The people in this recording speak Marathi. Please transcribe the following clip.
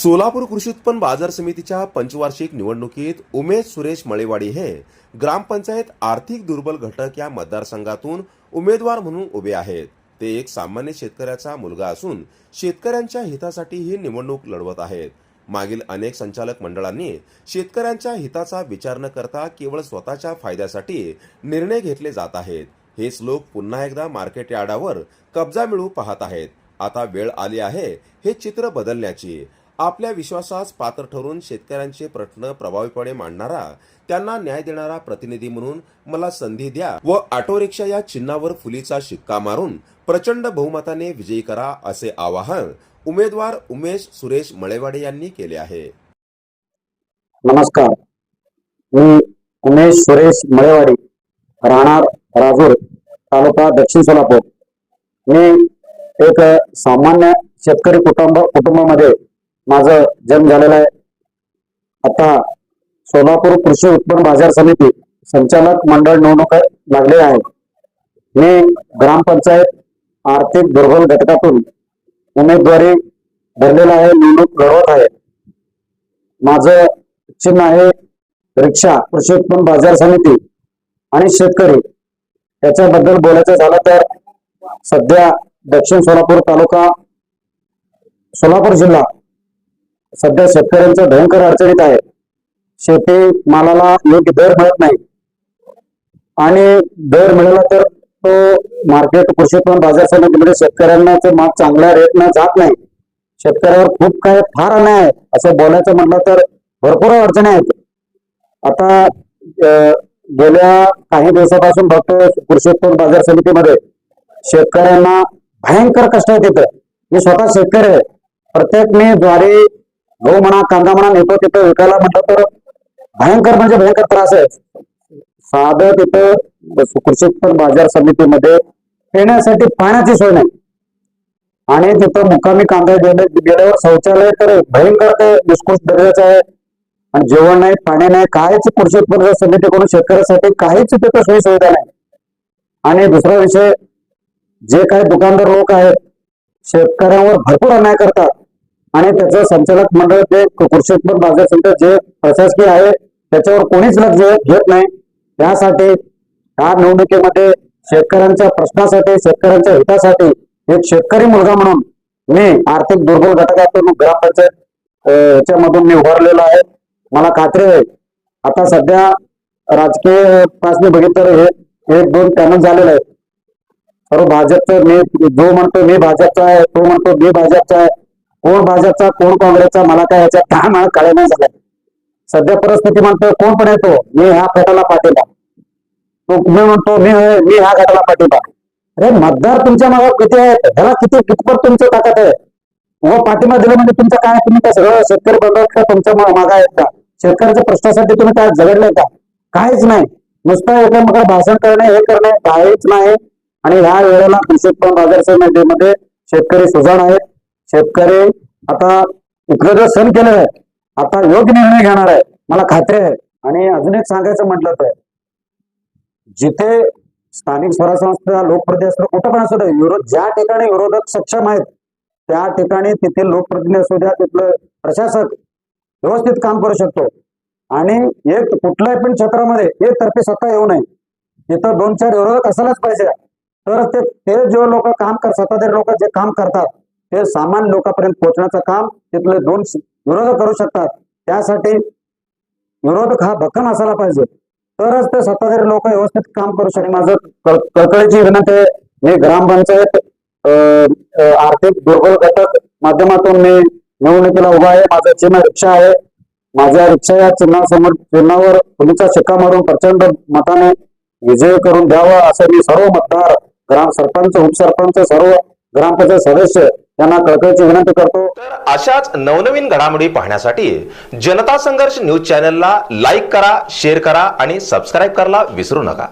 सोलापूर कृषी उत्पन्न बाजार समितीच्या पंचवार्षिक निवडणुकीत उमेश सुरेश मळेवाडी हे ग्रामपंचायत आर्थिक दुर्बल घटक या मतदारसंघातून उमेदवार म्हणून उभे आहेत. ते एक सामान्य शेतकऱ्याचा मुलगा असून शेतकऱ्यांच्या हितासाठी ही निवडणूक लढवत आहेत. मागील अनेक संचालक मंडळांनी शेतकऱ्यांच्या हिताचा विचार न करता केवळ स्वतःच्या फायद्यासाठी निर्णय घेतले जात आहेत. हेच लोक पुन्हा एकदा मार्केट यार्डावर कब्जा मिळवू पाहत आहेत. आता वेळ आली आहे हे चित्र बदलण्याची. आपल्या विश्वासास पात्र ठरून शेतकऱ्यांचे प्रश्न प्रभावीपणे मांडणारा त्यांना न्याय देणारा प्रतिनिधी म्हणून मला संधी द्या व ऑटो रिक्षा या चिन्हावर फुलीचा शिक्का मारून प्रचंड बहुमताने विजयी करा असे आवाहन उमेदवार उमेश सुरेश मळेवाडे यांनी केले आहे. नमस्कार. मी उमेश सुरेश मळेवाडी राहणार राजूर तालुका दक्षिण सोलापूर. मी एक सामान्य शेतकरी कुटुंब कुटुंबामध्ये माझं जन्म झालेला आहे. आता सोलापूर कृषी उत्पन्न बाजार समिती संचालक मंडळ निवडणूक लागले आहे. मी ग्रामपंचायत आर्थिक दुर्बल घटकातून उमेदवारी भरलेला आहे निवडणूक लढवत आहे. माझं चिन्ह आहे रिक्षा कृषी उत्पन्न बाजार समिती आणि शेतकरी. याच्याबद्दल बोलायचं झालं तर सध्या दक्षिण सोलापूर तालुका सोलापूर जिल्हा सध्या शेतकऱ्यांचं भयंकर अडचणीत आहे. शेती मालाला योग्य दर मिळत नाही. आणि दर मिळाला तर तो मार्केट कृषी उत्पन्न बाजार समितीमध्ये शेतकऱ्यांना ते माल चांगल्या रेटनं जात नाही. शेतकऱ्यावर खूप काय फार अन्याय आहे. असं बोलायचं म्हटलं तर भरपूर अडचणी आहेत. आता गेल्या काही दिवसापासून बघतो कृषी उत्पन्न बाजार समितीमध्ये शेतकऱ्यांना भयंकर कष्ट आहे तिथं मी स्वतः शेतकरी आहे. प्रत्येक मी ज्वारी गहू म्हणा कांदा म्हणा नेतो तिथं विकायला म्हटलं तर भयंकर म्हणजे भयंकर त्रास आहे. साधं तिथं कृषी उत्पन्न बाजार समितीमध्ये येण्यासाठी पाण्याची सोय नाही. आणि तिथं मुक्कामी कांदा गेले गेल्यावर शौचालय तर भयंकर ते निष्कृष दर्जाचं आहे. आणि जेवण नाही पाणी नाही काहीच कृषी उत्पन्न समितीकडून शेतकऱ्यासाठी काहीच तिथं सोयी सुविधा नाही. आणि दुसरा विषय जे काही दुकानदार लोक आहेत शेतकऱ्यांवर भरपूर अन्याय करतात. आणि त्याचं संचालक मंडळ जे कृषी बाजार सेंटर जे प्रशासकीय आहे त्याच्यावर कोणीच लक्ष घेत नाही. त्यासाठी या निवडणुकीमध्ये शेतकऱ्यांच्या प्रश्नासाठी शेतकऱ्यांच्या हितासाठी एक शेतकरी मुलगा म्हणून मी आर्थिक दुर्बल घटकातून ग्रामपंचायत अं, याच्यामधून मी उभारलेलो आहे. मला खात्री आहे आता सध्या राजकीय पासने बघितलं हे एक दोन पॅनल झालेलं आहे सर्व भाजपचं मी जो म्हणतो मी भाजपचा आहे तो म्हणतो मी भाजपचा आहे. कोण भाजपचा कोण काँग्रेसचा मला काय याच्यात काय मला कळे नाही झालंय सध्या परिस्थिती म्हणतो कोण पण येतो मी ह्या गटाला पाठिंबा तो मी म्हणतो मी मी ह्या गटाला पाठिंबा अरे मतदार तुमच्या मागे किती आहेत? ह्याला किती कितपत तुमचं ताकद आहे? व पाठिंबा दिला म्हणजे तुमचं काय? तुम्ही काय सगळं शेतकरी बंधू का? तुमच्या मागा आहेत का? शेतकऱ्याच्या प्रश्नासाठी तुम्ही काय झगडलंय का? काहीच नाही. नुसतं एकमेकांना भाषण करणे हे करणे काहीच नाही. आणि ह्या वेळेला कृषी उत्पन्न बाजार समितीमध्ये शेतकरी सुजाण आहेत. शेतकरी आता इकडे जो सण केलेला आहे आता योग्य निर्णय घेणार आहे मला खात्री आहे. आणि अजून एक सांगायचं म्हटलं तर जिथे स्थानिक स्वराज संस्था लोकप्रतिनिधी असतो कुठं पण असू दे विरोध ज्या ठिकाणी विरोधक सक्षम आहेत त्या ठिकाणी तेथील लोकप्रतिनिधी असू द्या तिथलं प्रशासक व्यवस्थित काम करू शकतो. आणि एक कुठल्याही पण क्षेत्रामध्ये एक तर्फे सत्ता येऊ नये. तिथं दोन चार विरोधक असायलाच पाहिजे. तर ते ते जे लोक काम कर सत्ताधारी लोक जे काम करतात हे सामान्य लोकांपर्यंत पोहोचण्याचं काम तिथले दोन विरोध करू शकतात. त्यासाठी विरोधक हा भक्कम असायला पाहिजे. तरच ते सत्ताधारी लोक व्यवस्थित काम करू शकतात माझं कळकळीची विनंती आहे. मी ग्रामपंचायत आर्थिक दुर्बल घटक माध्यमातून मी निवडणुकीला उभा आहे. माझं चिन्ह रिक्षा आहे. माझ्या रिक्षा या चिन्हासमोर चिन्हावर फुलीचा शिक्का मारून प्रचंड मताने विजय करून द्यावा असं मी सर्व मतदार ग्राम सरपंच उपसरपंच सर्व ग्रामपंचायत सदस्य त्यांना कळकळीची विनंती करतो. तर अशाच नवनवीन घडामोडी पाहण्यासाठी जनता संघर्ष न्यूज चॅनलला लाईक करा शेअर करा आणि सबस्क्राईब करायला विसरू नका.